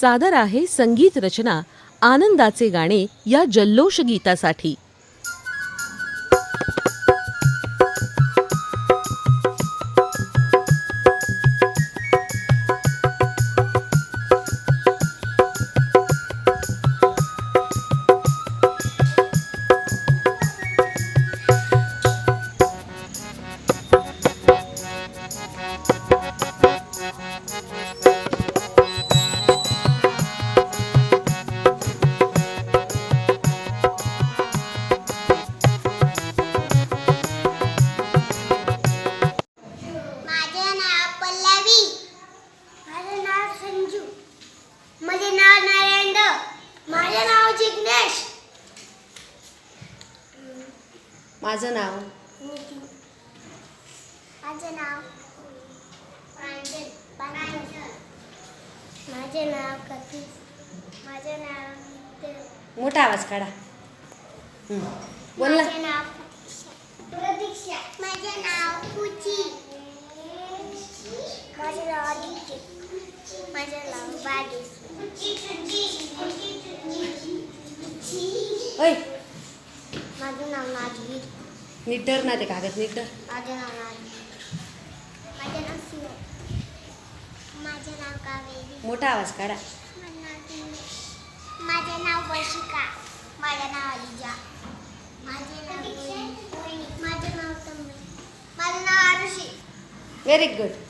सादर आहे संगीत रचना आनंदाचे गाणे या जल्लोष गीतासाठी. माझे नाव नरेंद्र माझे नाव जिग्नेश. माझं नाव? माझे नाव? माझे नाव कथित माझे नाव मोठा आवाज काढा. बोल ना. माझे नाव प्रतीक्षा माझे नाव पूची. माझे नाव आदित्य. माझे नाव बागेश. ओय माझे नाव नाजवीर नीट धर ना ते कागद नीट धर माझे नाव नाज माझे नाव सिंह माझे नाव कावेरी मोठा आवाज काढा माझे नाव दिनेश. माझे नाव वर्षिका माझे नाव अलिजा माझे नाव. माझे नाव तन्मय माझे नाव आरुषी व्हेरी गुड